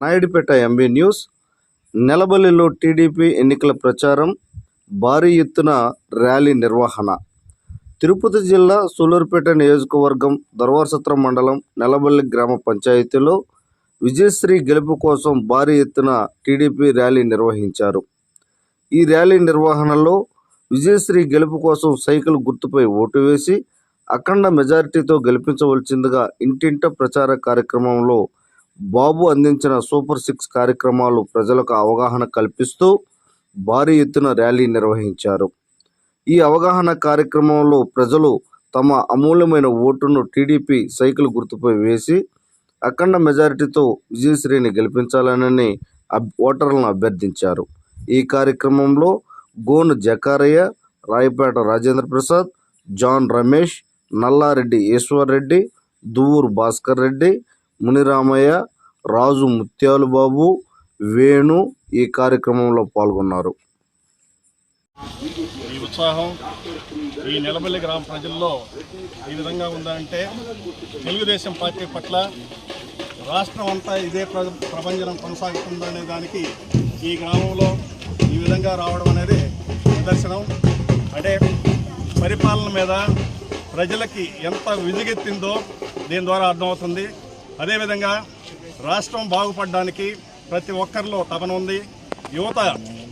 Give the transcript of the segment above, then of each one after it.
Naidupeta MB news నెలబల్లిలో TDP ఎన్నికల ప్రచారం భారీ ఎత్తున ర్యాలీ నిర్వహణ. తిరుపతి జిల్లా సూలూరుపేట నియోజకవర్గం దర్వాసత్రం మండలం నెలబల్లి గ్రామ పంచాయతీలో విజయశ్రీ గెలుపు కోసం భారీ ఎత్తున టీడీపీ ర్యాలీ నిర్వహించారు. ఈ ర్యాలీ నిర్వహణలో విజయశ్రీ గెలుపు కోసం సైకిల్ గుర్తుపై ఓటు వేసి అఖండ మెజారిటీతో గెలిపించవలసిందిగా ఇంటింట ప్రచార కార్యక్రమంలో బాబు అందించిన సూపర్ సిక్స్ కార్యక్రమాలు ప్రజలకు అవగాహన కల్పిస్తూ భారీ ఎత్తున ర్యాలీ నిర్వహించారు. ఈ అవగాహన కార్యక్రమంలో ప్రజలు తమ అమూల్యమైన ఓటును టీడీపీ సైకిల్ గుర్తుపై వేసి అఖండ మెజారిటీతో విజయశ్రీని గెలిపించాలని అబ్ ఓటర్లను అభ్యర్థించారు. ఈ కార్యక్రమంలో గోను జకారయ్య రాయపేట రాజేంద్ర ప్రసాద్ జాన్ రమేష్ నల్లారెడ్డి ఈశ్వర్ రెడ్డి దువ్వూరు భాస్కర్ రెడ్డి మునిరామయ్య రాజు ముత్యాలు బాబు వేణు ఈ కార్యక్రమంలో పాల్గొన్నారు. ఈ ఉత్సాహం ఈ నిలబల్లి గ్రామ ప్రజల్లో ఈ విధంగా ఉందంటే తెలుగుదేశం పార్టీ పట్ల రాష్ట్రం అంతా ఇదే ప్రపంచం కొనసాగుతుందనే దానికి ఈ గ్రామంలో ఈ విధంగా రావడం అనేది నిదర్శనం. అంటే పరిపాలన మీద ప్రజలకి ఎంత విజిగెత్తిందో దీని ద్వారా అర్థమవుతుంది. అదేవిధంగా రాష్ట్రం బాగుపడడానికి ప్రతి ఒక్కరిలో తపన ఉంది. యువత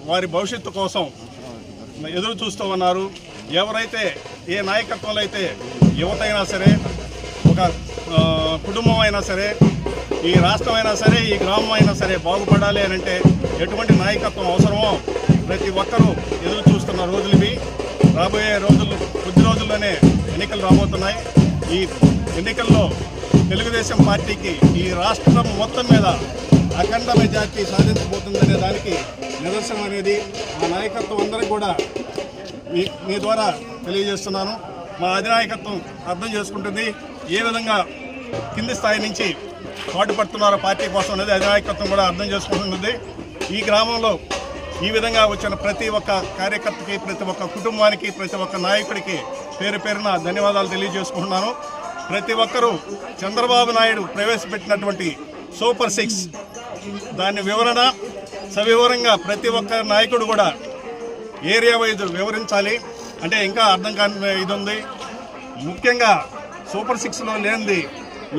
వారి భవిష్యత్తు కోసం ఎదురు చూస్తూ ఉన్నారు. ఎవరైతే ఏ నాయకత్వంలో అయితే యువత అయినా సరే ఒక కుటుంబం అయినా సరే ఈ రాష్ట్రం అయినా సరే ఈ గ్రామం అయినా సరే బాగుపడాలి అని అంటే ఎటువంటి నాయకత్వం అవసరమో ప్రతి ఒక్కరూ ఎదురు చూస్తున్న రోజులు ఇవి. రాబోయే రోజులు కొద్ది రోజుల్లోనే ఎన్నికలు రాబోతున్నాయి. ఈ ఎన్నికల్లో తెలుగుదేశం పార్టీకి ఈ రాష్ట్రం మొత్తం మీద అఖండ మెజార్టీ సాధించబోతుందనే దానికి నిదర్శనం అనేది మా నాయకత్వం అందరికీ కూడా మీ మీ ద్వారా తెలియజేస్తున్నాను. మా అధినాయకత్వం అర్థం చేసుకుంటుంది. ఏ విధంగా కింది స్థాయి నుంచి పాటుపడుతున్నారో పార్టీ కోసం అనేది అధినాయకత్వం కూడా అర్థం చేసుకుంటుంది. ఈ గ్రామంలో ఈ విధంగా వచ్చిన ప్రతి ఒక్క కార్యకర్తకి ప్రతి ఒక్క కుటుంబానికి ప్రతి ఒక్క నాయకుడికి పేరు పేరున ధన్యవాదాలు తెలియజేసుకుంటున్నాను. ప్రతి ఒక్కరూ చంద్రబాబు నాయుడు ప్రవేశపెట్టినటువంటి సూపర్ సిక్స్. దాని వివరణ సవివరంగా ప్రతి ఒక్క నాయకుడు కూడా ఏరియా వైజ్ వివరించాలి. అంటే ఇంకా అర్థం కాని ఇది ఉంది ముఖ్యంగా సూపర్ సిక్స్లో లేనిది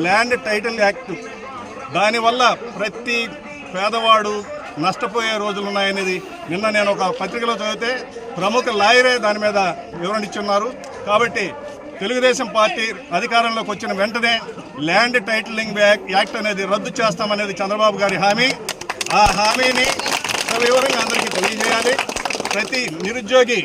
ల్యాండ్ టైటిల్ యాక్ట్. దానివల్ల ప్రతి పేదవాడు నష్టపోయే రోజులు ఉన్నాయనేది నిన్న నేను ఒక పత్రికలో చదివితే ప్రముఖ లాయరే దాని మీద వివరణ ఇచ్చున్నారు. కాబట్టి తెలుగుదేశం పార్టీ అధికారంలోకి వచ్చిన వెంటనే ల్యాండ్ టైటిలింగ్ బ్యాక్ యాక్ట్ అనేది రద్దు చేస్తామనేది చంద్రబాబు గారి హామీ. ఆ హామీని వివరంగా అందరికీ తెలియజేయాలి. ప్రతి నిరుద్యోగి